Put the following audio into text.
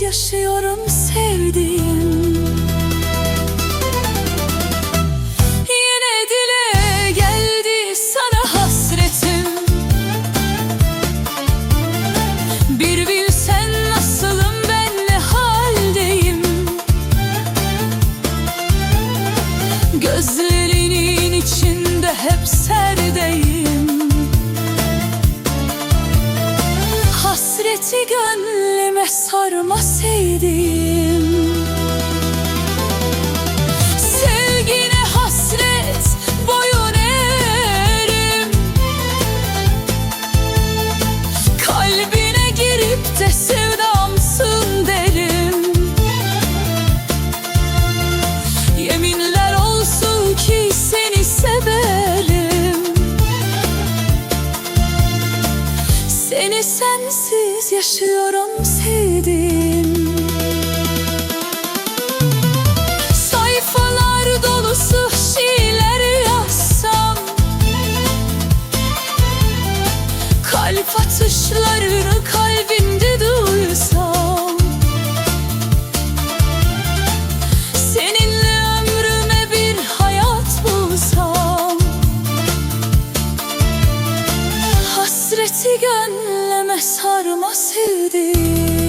Yaşıyorum sevdiğim. Yine dile geldi sana hasretim. Bir bilsen nasılım ben ne haldeyim? Gözlerinin içinde hep serdeyim. Hasreti gönlüme sarma Seni sensiz yaşıyorum sevdiğim Sayfalar dolusu şiirler yazsam Kalp atışlarını kalbimde duysam Seninle ömrüme bir hayat bulsam Hasreti gönlüme sarma sevdiğim